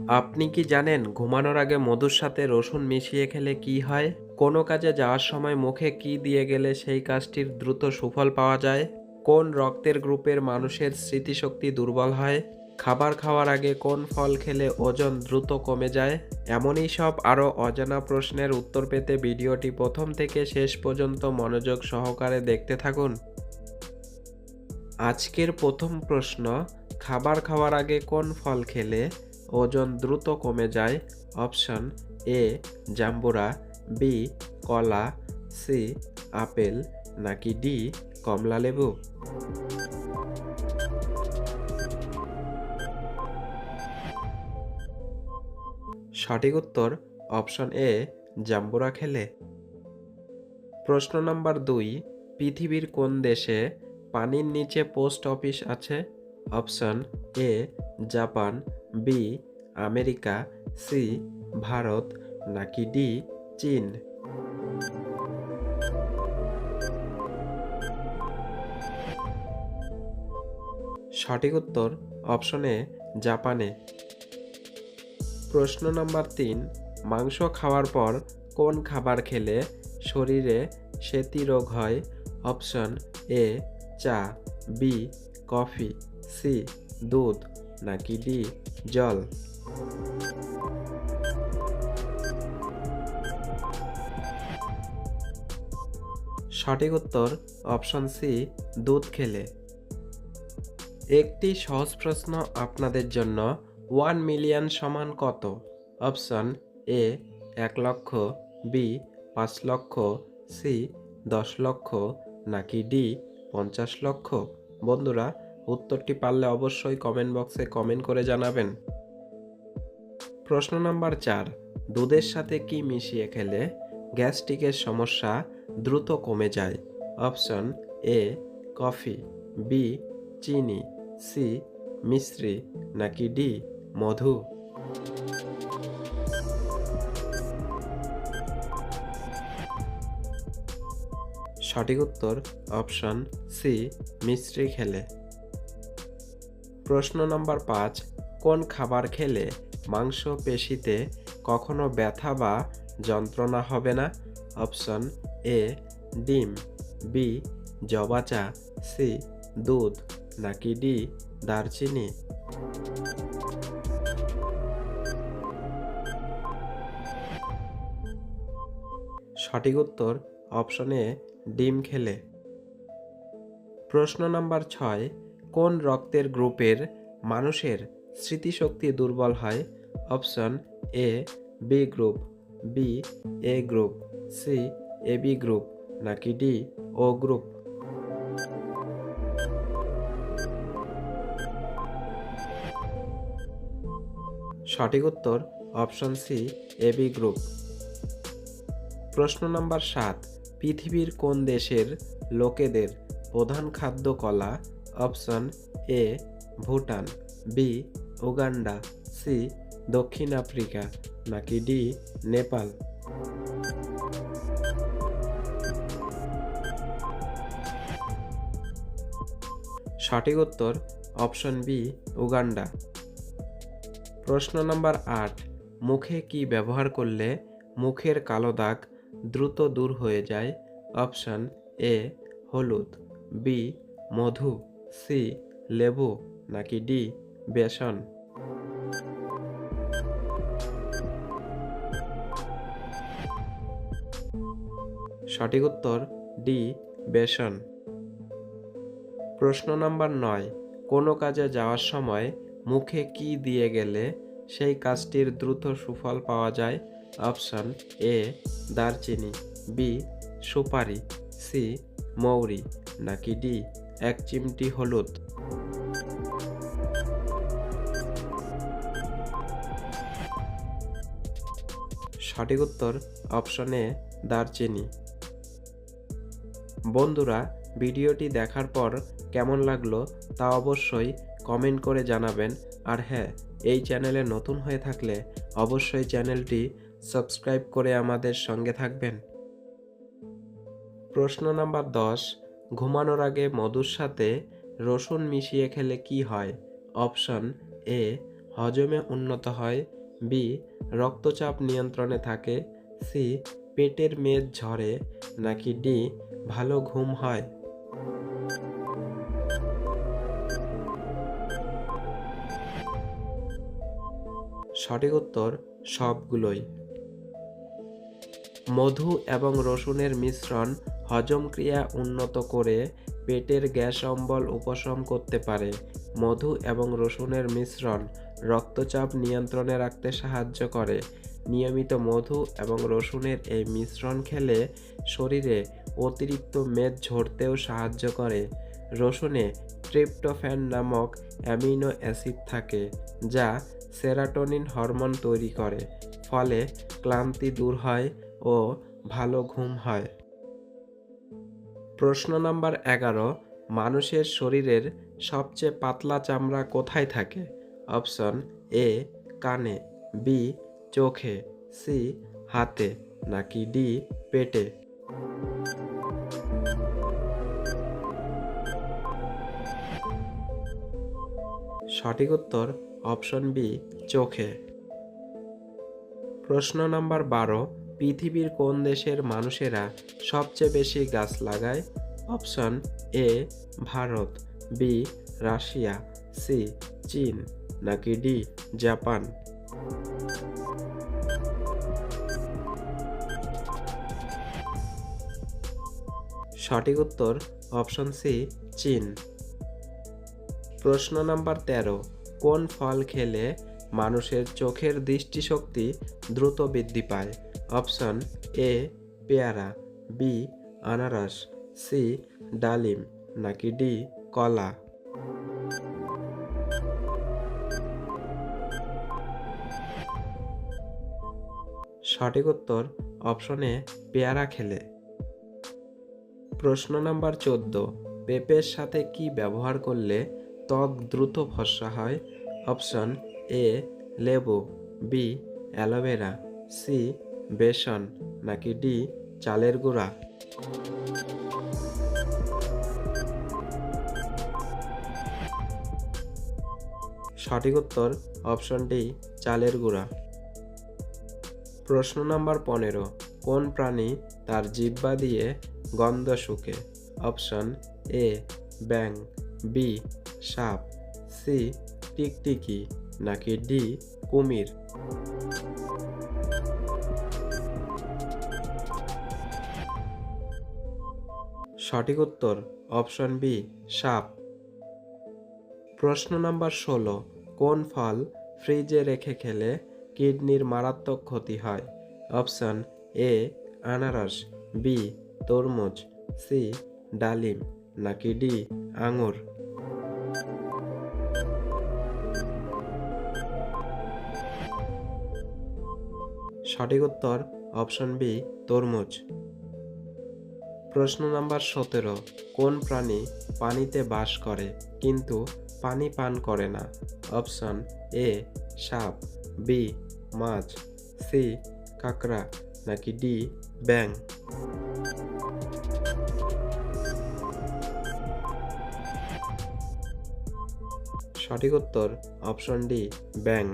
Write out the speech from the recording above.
আপনি কি জানেন ঘুমানোর আগে মধুর সাথে রসুন মিশিয়ে খেলে কি হয়? কোনো কাজে যাওয়ার সময় মুখে কি দিয়ে গেলে সেই কাজটির দ্রুত সুফল পাওয়া যায়? কোন রক্তের গ্রুপের মানুষের স্মৃতিশক্তি দুর্বল হয়? খাবার খাওয়ার আগে কোন ফল খেলে ওজন দ্রুত কমে যায়? এমনই সব আরও অজানা প্রশ্নের উত্তর পেতে ভিডিওটি প্রথম থেকে শেষ পর্যন্ত মনোযোগ সহকারে দেখতে থাকুন। আজকের প্রথম প্রশ্ন, খাবার খাওয়ার আগে কোন ফল খেলে ওজন দ্রুত কমে যায়। অপশন এ, জাম্বুরা, বি, কলা, সি, আপেল, নাকি ডি, কমলা লেবু? সঠিক উত্তর অপশন এ, জাম্বুরা খেলে। প্রশ্ন নাম্বার দুই, পৃথিবীর কোন দেশে পানির নিচে পোস্ট অফিস আছে? Option A, Japan B, America, C, Bharat, নাকি ডি, চীন? সঠিক উত্তর অপশনে জাপানে। প্রশ্ন নাম্বার তিন, মাংস খাওয়ার পর কোন খাবার খেলে শরীরে সেতি রোগ হয়? অপশন এ, চা, বি, কফি, সি, দুধ। নাকি ডি? জল। সঠিক উত্তর অপশন সি, দুধ খেলে। একটি সহজ প্রশ্ন আপনাদের জন্য, ওয়ান মিলিয়ন সমান কত? অপশন এ, এক লক্ষ, বি, পাঁচ লক্ষ, সি, দশ লক্ষ, নাকি ডি, পঞ্চাশ লক্ষ? বন্ধুরা উত্তরটি পারলে অবশ্যই কমেন্ট বক্সে কমেন্ট করে জানাবেন। প্রশ্ন নাম্বার চার, দুধের সাথে কি মিশিয়ে খেলে গ্যাস্ট্রিকের সমস্যা দ্রুত কমে যায়? অপশন এ কফি বি চিনি সি মিশ্রি, নাকি ডি মধু? সঠিক উত্তর অপশন সি মিশ্রি খেলে। প্রশ্ন নম্বর পাঁচ, কোন খাবার খেলে মাংস পেশিতে কখনো ব্যথা বা যন্ত্রণা হবে না? অপশন এ, ডিম, বি, জবা চা, সি, দুধ, নাকি ডি, দারচিনি? সঠিক উত্তর অপশনে ডিম খেলে। প্রশ্ন নাম্বার ছয় কোন রক্তের গ্রুপের মানুষের স্মৃতিশক্তি দুর্বল হয়? Option A B group B A group C A B group নাকি ডি ও গ্রুপ সঠিক উত্তর, option C A B group প্রশ্ন নাম্বার সাত, পৃথিবীর কোন দেশের লোকেদের প্রধান খাদ্য কলা option A Bhutan, B Uganda, C দক্ষিণ আফ্রিকা, নাকি ডি নেপাল? সঠিক উত্তর অপশন বি উগান্ডা। প্রশ্ন নাম্বার আট, মুখে কি ব্যবহার করলে মুখের কালো দাগ দ্রুত দূর হয়ে যায়? অপশন এ হলুদ, বি মধু। সি, লেবু নাকি ডি, বেসন? সঠিক উত্তর, ডি, বেসন। প্রশ্ন নাম্বার নয়, কোনো কাজে যাওয়ার সময় মুখে কি দিয়ে গেলে সেই কাজটির দ্রুত সুফল পাওয়া যায়? অপশন এ, দারচিনি, বি, সুপারি, সি, মৌরি নাকি ডি এক চিমটি হলুদ। সঠিক উত্তর অপশন এ, দারচিনি। বন্ধুরা, ভিডিওটি দেখার পর কেমন লাগল তা অবশ্যই কমেন্ট করে জানাবেন। আর হ্যাঁ এই চ্যানেলে নতুন হয়ে থাকলে অবশ্যই চ্যানেলটি সাবস্ক্রাইব করে আমাদের সঙ্গে থাকবেন। প্রশ্ন নাম্বার দশ ঘুমানোর আগে মধুর সাথে রসুন মিশিয়ে খেলে কি হয়? অপশন এ, হজমে উন্নত হয়। বি, রক্তচাপ নিয়ন্ত্রণে থাকে। সি, পেটের মেদ ঝরে। নাকি ডি, ভালো ঘুম হয়? সঠিক উত্তর সবগুলোই। মধু এবং রসুনের মিশ্রণ হজম ক্রিয়া উন্নত করে পেটের গ্যাস অম্বল উপশম করতে পারে। মধু এবং রসুনের মিশ্রণ রক্তচাপ নিয়ন্ত্রণে রাখতে সাহায্য করে। নিয়মিত মধু এবং রসুনের এই মিশ্রণ খেলে শরীরে অতিরিক্ত মেদ ঝরতেও সাহায্য করে। রসুনে ট্রিপ্টোফ্যান নামক অ্যামিনো অ্যাসিড থাকে, যা সেরাটোনিন হরমোন তৈরি করে, ফলে ক্লান্তি দূর হয় ও ভালো ঘুম হয়। প্রশ্ন নাম্বার এগারো, মানুষের শরীরের সবচেয়ে পাতলা চামড়া কোথায় থাকে? অপশন এ, কানে, বি, চোখে, সি, হাতে, নাকি ডি, পেটে। সঠিক উত্তর অপশন বি, চোখে। প্রশ্ন নাম্বার বারো পৃথিবীর কোন দেশের মানুষেরা সবচেয়ে বেশি গাছ লাগায়? Option A, Bharat, B, Russia, C, চীন, নাকি ডি, জাপান? সঠিক উত্তর, অপশন সি, চীন। প্রশ্ন নাম্বার তেরো, কোন ফল খেলে মানুষের চোখের দৃষ্টিশক্তি দ্রুত বৃদ্ধি পায়? অপশন এ পেয়ারা, বি আনারস, সি ডালিম, নাকি ডি কলা? সঠিক উত্তর অপশনে পেয়ারা খেলে। প্রশ্ন নাম্বার চোদ্দ, পেঁপের সাথে কি ব্যবহার করলে ত্বক দ্রুত ফর্সা হয়? অপশন এ লেবু, বি অ্যালোভেরা, সি বেসন, নাকি ডি, চালের গুঁড়া? সঠিক উত্তর, অপশন ডি, চালের গুঁড়া। প্রশ্ন নাম্বার পনেরো, কোন প্রাণী তার জিহ্বা দিয়ে গন্ধ শুকে? অপশন এ, ব্যাং, বি, সাপ, সি, টিকটিকি, নাকি ডি, কুমির? সঠিক উত্তর, অপশন বি, সাপ। প্রশ্ন নাম্বার ষোলো, কোন ফল ফ্রিজে রেখে খেলে কিডনির মারাত্মক ক্ষতি হয়? অপশন এ, আনারস, বি, তরমুজ, সি, ডালিম, নাকি ডি, আঙুর। সঠিক উত্তর, অপশন বি, তরমুজ। প্রশ্ন নাম্বার সতেরো, কোন প্রাণী পানিতে বাস করে কিন্তু পানি পান করে না? অপশন এ, সাপ, বি, মাছ, সি, কাঁকড়া, নাকি ডি ব্যাং সঠিক উত্তর অপশন ডি ব্যাং